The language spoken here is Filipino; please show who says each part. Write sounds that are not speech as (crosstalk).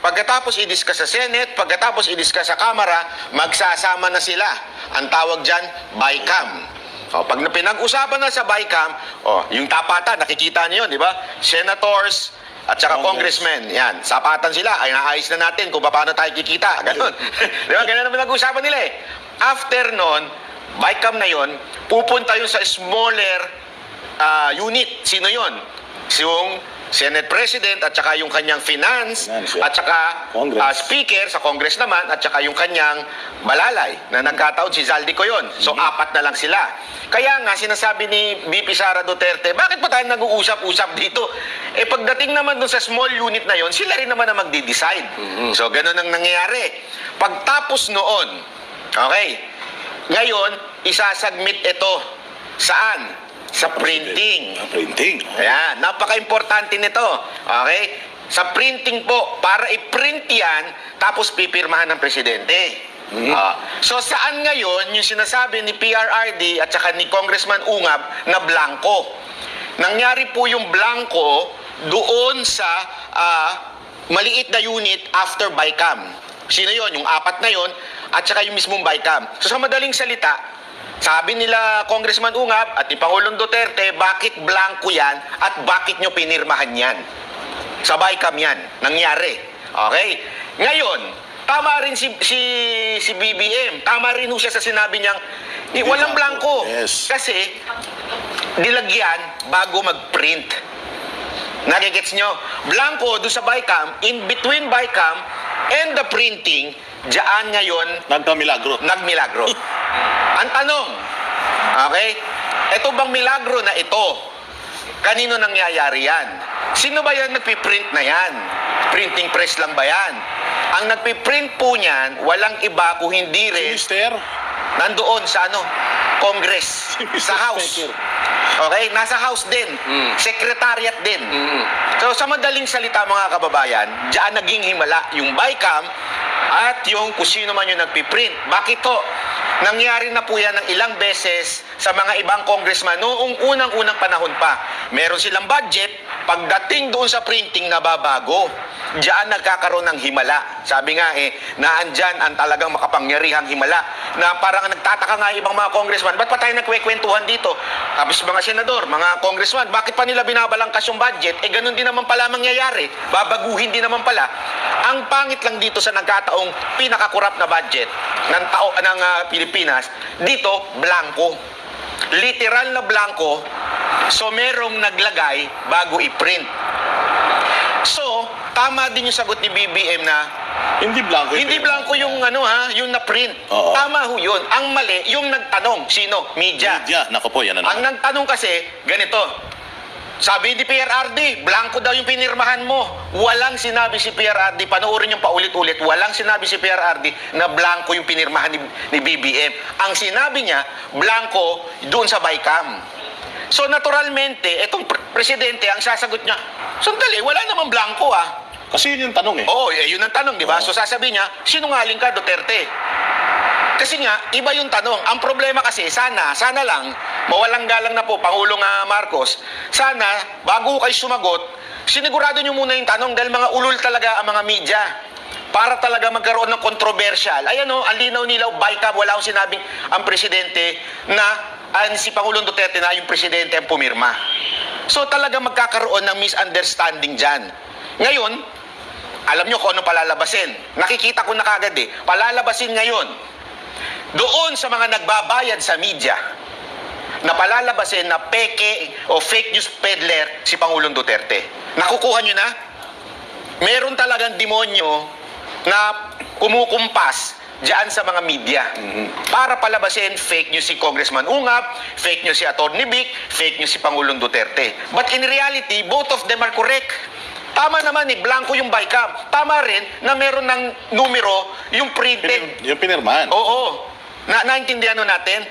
Speaker 1: pagkatapos i-discuss sa Senate, pagkatapos i-discuss sa Kamara, magsasama na sila. Ang tawag dyan, BICAM. O, pag na- pinag-usapan na sa BICAM, o, yung tapatan, nakikita niyo di ba? Senators, at saka
Speaker 2: Congress.
Speaker 1: congressmen, yan, sapatan sila, ay naayos na natin kung paano tayo kikita, (laughs) ganun. di ba, ganun naman nag-usapan nila eh. After nun, BICAM na yon, pupunta yun sa smaller ah, unit. Sino yon? Yung Senate President at saka yung kanyang finance, at saka ah, speaker sa Congress naman at saka yung kanyang balalay na nagkataon si Zaldi ko yon. So
Speaker 2: Mm-hmm.
Speaker 1: apat na lang sila. Kaya nga sinasabi ni VP Sara Duterte, bakit pa tayo nag-uusap-usap dito? Eh pagdating naman dun sa small unit na yon, sila rin naman ang magde-decide.
Speaker 2: Mm-hmm.
Speaker 1: So ganun ang nangyayari. Pagtapos noon, okay, ngayon isasubmit ito saan? Sa printing.
Speaker 2: Ah, printing.
Speaker 1: Ayan, napaka-importante nito. Okay? Sa printing po, para i-print yan, tapos pipirmahan ng presidente.
Speaker 2: Mhm.
Speaker 1: Ah, so saan ngayon yung sinasabi ni PRRD at saka ni Congressman Ungab na blanco? Nangyari po yung blanco doon sa ah, maliit na unit after BICAM. Sino yon? Yung apat na yon at saka yung mismong BICAM. So sa madaling salita, sabi nila Congressman Ungab at ni Pangulong Duterte, bakit blanco yan at bakit nyo pinirmahan yan? Sa BICAM yan, nangyari. Okay? Ngayon, tama rin si, si, si BBM. Tama rin siya sa sinabi niyang, "Di, walang blanco.
Speaker 2: Yes.
Speaker 1: Kasi, dilagyan bago mag-print. Nagigets nyo? Blanco doon sa BICAM, in between BICAM and the printing, diyan ngayon
Speaker 2: Nagkamilagro.
Speaker 1: nagmilagro. (laughs) Ang tanong, okay, ito bang milagro na ito, kanino nangyayari yan? Sino ba yan nagpiprint na yan? Printing press lang ba yan? Ang nagpiprint po niyan, walang iba kung hindi rin
Speaker 2: Mister.
Speaker 1: nandoon sa ano, Congress, (laughs) sa House. Okay, nasa House din. Secretariat din. So sa madaling salita mga kababayan, diyan naging himala yung BICAM at yung kung sino man yung nagpiprint. Bakit to? Nangyari na po yan ng ilang beses sa mga ibang congressman noong unang-unang panahon pa. Meron silang budget, pagdating doon sa printing nababago. Diyan nagkakaroon ng himala. Sabi nga eh, naandyan ang talagang makapangyarihang himala na parang nagtataka nga ibang mga congressman, ba't pa tayo nagkwekwentuhan dito? Tapos mga senador, mga congressman, bakit pa nila binabalangkas yung budget? Eh ganun din naman pala mangyayari. Babaguhin din naman pala. Ang pangit lang dito sa nagkataong pinakakurap na budget ng tao ng ah, Pilipinas, dito blanco. Literal na blanco. So merong naglagay bago i-print. So, tama din yung sagot ni BBM na
Speaker 2: Hindi blanco.
Speaker 1: hindi blanco yung ano ha, yung na-print.
Speaker 2: Oo.
Speaker 1: Tama ho yun. Ang mali, yung nagtanong. Sino? Media.
Speaker 2: Media. Nako po, yan na
Speaker 1: Ang nagtanong kasi, ganito. Sabi ni PRRD, blanco daw yung pinirmahan mo. Walang sinabi si PRRD, panoorin yung paulit-ulit, walang sinabi si PRRD na blanco yung pinirmahan ni, ni BBM. Ang sinabi niya, blanco doon sa BICAM. So naturalmente, itong pre- presidente, ang sasagot niya, sandali, wala namang blanco ah.
Speaker 2: Kasi yun yung tanong eh.
Speaker 1: Oo, eh, yun ang tanong, di ba? So sasabihin niya, sinungaling ka, Duterte. Kasi nga, iba yung tanong. Ang problema kasi, sana, sana lang, mawalang galang na po, Pangulong ah, Marcos, sana, bago kayo sumagot, sinigurado niyo muna yung tanong dahil mga ulul talaga ang mga media para talaga magkaroon ng controversial. Ayan o, ang linaw-nilaw, BICAM, wala akong sinabing ang presidente na ang si Pangulong Duterte na yung presidente ang pumirma. So talaga magkakaroon ng misunderstanding dyan. Ngayon, alam nyo kung ano palalabasin. Nakikita ko na kagad eh. Palalabasin ngayon. Doon sa mga nagbabayad sa media na palalabasin na peke o fake news peddler si Pangulong Duterte. Nakukuha nyo na? Meron talagang demonyo na kumukumpas diyan sa mga media para palabasin fake news si Congressman Ungap, fake news si Atty. Vic, fake news si Pangulong Duterte. But in reality, both of them are correct. Tama naman eh, blanco yung BICAM. Tama rin na meron ng numero yung printed.
Speaker 2: Pinir- yung pinirmahan.
Speaker 1: Oo. Na naintindihan natin,